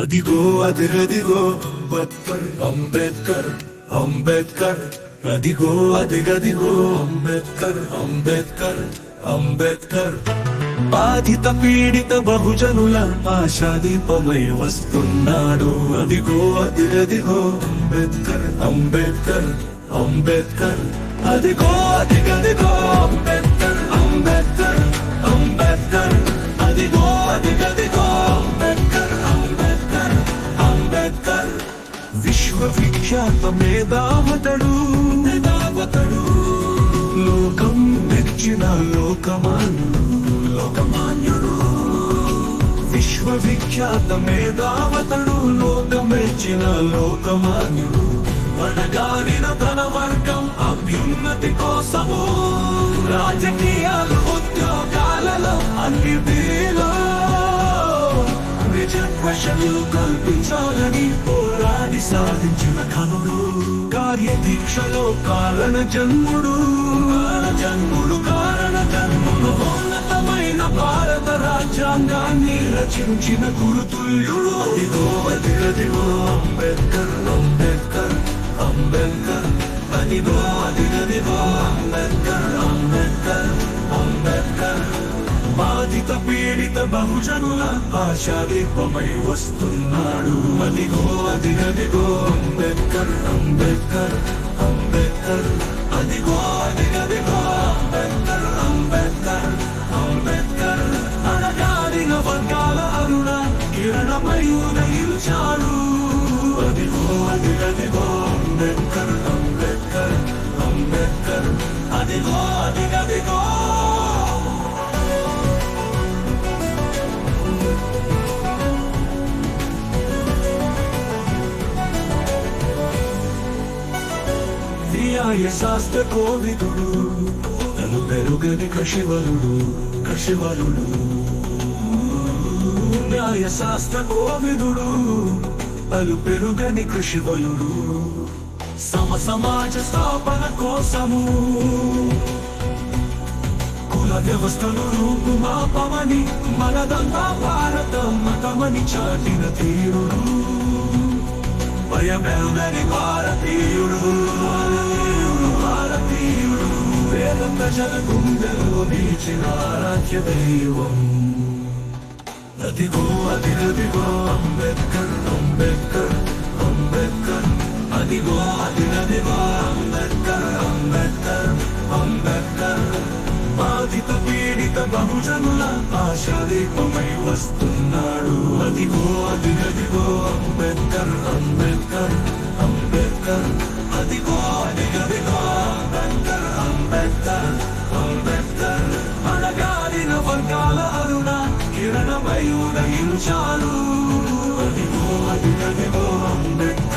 అదిగో అదిగదిగో అంబేద్కర్ అంబేద్కర్ అంబేద్కర్. అదిగో అదిగదిగో అంబేద్కర్ అంబేద్కర్ అంబేద్కర్. బాధిత పీడిత బహుజనుల ఆశాదీపమై వస్తున్నాడు. అదిగో అదిగదిగో అంబేద్కర్ అంబేద్కర్ అంబేద్కర్. అదిగో అదిగదిగో అంబేద్కర్ అంబేద్కర్. విశ్వవిఖ్యాత మేధావతడు. మేధావతడు. లోకం మెచ్చిన లోకమాన్యుడు. లోకమాన్యుడు. విశ్వవిఖ్యాత మేధావతడు. లోకమెచ్చిన లోకమాన్యుడు. వడగారిన తన వర్గం అభ్యున్నతి కోసము. రాజకీయాలు రిజర్వేషన్లు కల్పించాలని పోరాడి సాధించిన కనుడు కార్యదీక్షలో కారణ జన్ముడు కారణ జన్ముడు కారణ జన్ముడు ఉన్నతమైన భారత రాజ్యాంగాన్ని రచించిన గురుతుల్యుడు అదిగో అదిగదిగో అంబేద్కర్ అంబేద్కర్ అంబేద్కర్ అదిగో అదిగదిగో అంబేద్కర్ బాధిత పీడిత బహుజనుల ఆశాదీపమై వస్తున్నాడు. అదిగో అదిగదిగో అంబేద్కర్ అంబేద్కర్ అంబేద్కర్. అదిగో అదిగదిగో అంబేద్కర్ అంబేద్కర్ అంబేద్కర్. అనగారిన వర్గాల అరుణ కిరణమై ఉదయించాడు అదిగో అదిగదిగో అంబేద్కర్ అంబేద్కర్ అంబేద్కర్. అదిగో అదిగదిగో న్యాయ శాస్త్ర కోవిదుడు. తను పెరుగని కశివరుడు కశివరుడు న్యాయ శాస్త్ర కోవిదుడు అలు పెరుగని కృషివలుడు సమ సమాజ స్థాపన కోసము కుల వ్యవస్థను రూపుమాపమని మనదంతా భారత మతమని చాటిన తీరుడు. భయమెరుగని భారతీయుడు. వేద ప్రజల గుండెలో నిలిచిన ఆరాధ్య దైవం అదిగో అదిగదిగో అంబేద్కర్ అంబేద్కర్ అంబేద్కర్ అదిగో అదిగదిగో అంబేద్కర్ అంబేద్కర్ అంబేద్కర్ బాధిత పీడిత బహుజనుల ఆశాదీపమై వస్తున్నాడు అదిగో అదిగదిగో అంబేద్కర్ అంబేద్కర్ అంబేద్కర్ ఉదయించారు అది అంబేద్కర్